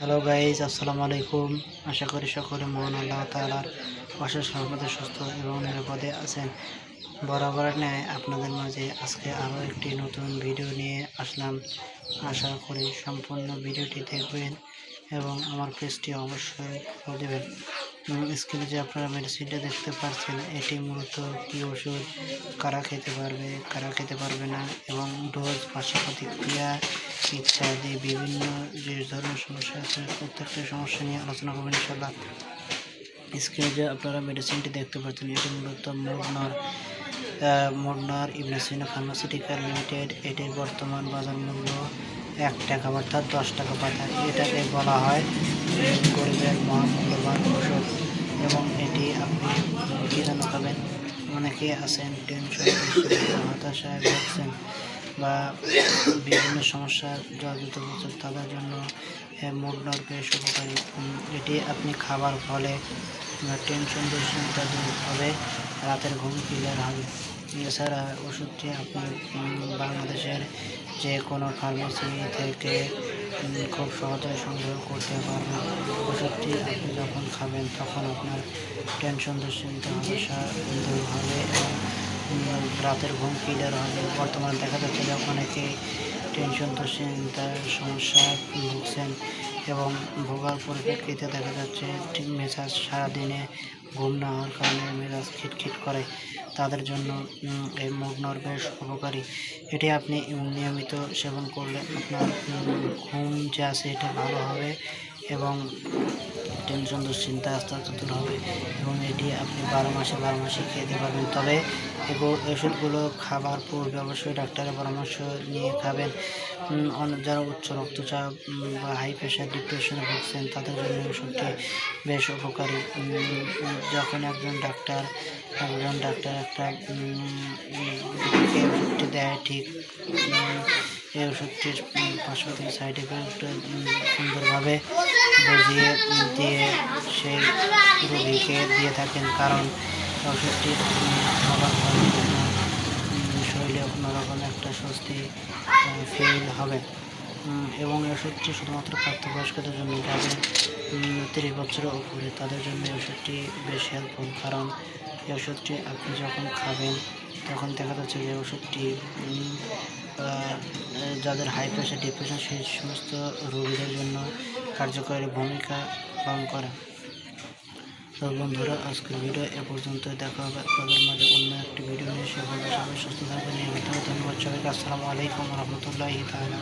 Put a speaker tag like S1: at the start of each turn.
S1: Hello guys আসসালামু আলাইকুম আশা করি সকলে মহান আল্লাহ তালার অশেষ সর্বদা সুস্থ এবং নিরাপদে আছেন। বরাবর ন্যায় আপনাদের মাঝে আজকে আরও একটি নতুন ভিডিও নিয়ে আসলাম। আশা করি সম্পূর্ণ ভিডিওটি দেখবেন এবং আমার পেজটি অবশ্যই ফলো স্ক্রিনে যে আপনারা মেডিসিনটা দেখতে পাচ্ছেন এটি মূলত কী ওষুধ, কারা খেতে পারবে, কারা খেতে পারবে না এবং ডোজ পার্শ্ব প্রতিক্রিয়া ইত্যাদি বিভিন্ন যে ধরনের সমস্যা আছে, প্রত্যেকটা সমস্যা নিয়ে আলোচনা করবেন ইনশাল্লাহ স্ক্রিনে যে আপনারা মেডিসিনটি দেখতে পাচ্ছেন এটি মূলত মোডনার মোডনার ইবনাসিনা ফার্মাসিউটিক্যাল লিমিটেড। এটির বর্তমান বাজার মূল্য এক টাকা, অর্থাৎ দশ টাকা পাতা। এটাকে বলা হয় গরিবের মহামূল্যবান ওষুধ এবং এটি আপনি কী যেন খাবেন অনেকে আছেন টেনশন হতাশায় ভুগছেন বা বিভিন্ন সমস্যা জর্জরিত হচ্ছেন তাদের জন্য মোডনার বেশ উপকারী এটি আপনি খাবার ফলে টেনশন দুশ্চিন্তা দূর হবে, রাতের ঘুম ক্লিয়ার হবে। এছাড়া ওষুধটি আপনি বাংলাদেশের যে কোনো ফার্মেসি থেকে খুব সহজে সংগ্রহ করতে পারবেন। ওষুধটি আপনি যখন খাবেন তখন আপনার টেনশন, দুশ্চিন্তা হতাশা দূর হবে এবং রাতের ঘুম ক্লিয়ার হবে। বর্তমানে দেখা যাচ্ছে যে অনেকে টেনশন দুশ্চিন্তার সমস্যায় ভুগছেন এবং ভোগার পরিপ্রেক্ষিতে দেখা যাচ্ছে ঠিক মেজাজ সারাদিনে ঘুম না হওয়ার কারণে মেজাজ খিটখিট করে। তাদের জন্য এই এই মুগনর বেশ উপকারী। এটি আপনি নিয়মিত সেবন করলে আপনার ঘুম যে আছে এটা ভালো হবে। এবং টেনশন দুশ্চিন্তা আস্তে আস্তে দূর হবে এবং এটি আপনি বারো মাসে বারো মাসে খেতে পারবেন। তবে এগুলো ওষুধগুলো খাবার পূর্বে অবশ্যই ডাক্তারের পরামর্শ নিয়ে খাবেন। অনেক যারা উচ্চ রক্তচাপ বা হাই প্রেশার ডিপ্রেশনে ভুগছেন তাদের জন্য ওষুধটি বেশ উপকারী। যখন একজন ডাক্তার একজন ডাক্তার একটা ওষুধটি দেয় ঠিক এই ওষুধটির উম, পার্শ্ববর্তী সাইড এফেক্ট সুন্দরভাবে বুঝিয়ে দিয়ে সেই রোগীকে দিয়ে থাকেন। কারণ ওষুধটি খাবার শরীরে অন্যরকম একটা স্বস্তি ফিল হবে। এবং ওষুধটি শুধুমাত্র প্রাপ্তবয়স্কদের জন্য উম, তিরিশ বছরের উপরে তাদের জন্য ওষুধটি বেশ হেল্পফুল কারণ এই ওষুধটি আপনি যখন খাবেন তখন দেখা যাচ্ছে যে ওষুধটি যাদের হাই প্রেশার ডিপ্রেশন সেই সমস্ত রোগীদের জন্য কার্যকরী ভূমিকা পালন করে। তো বন্ধুরা, আজকের ভিডিও এ পর্যন্ত দেখা হবে আপনাদের মাঝে অন্য একটি ভিডিও নিয়ে। সে পর্যন্ত সবাই সুস্থ থাকবেন। নিয়মিত ধন্যবাদ সবাইকে আসসালামু আলাইকুম রহমতুল্লাহ তাহলে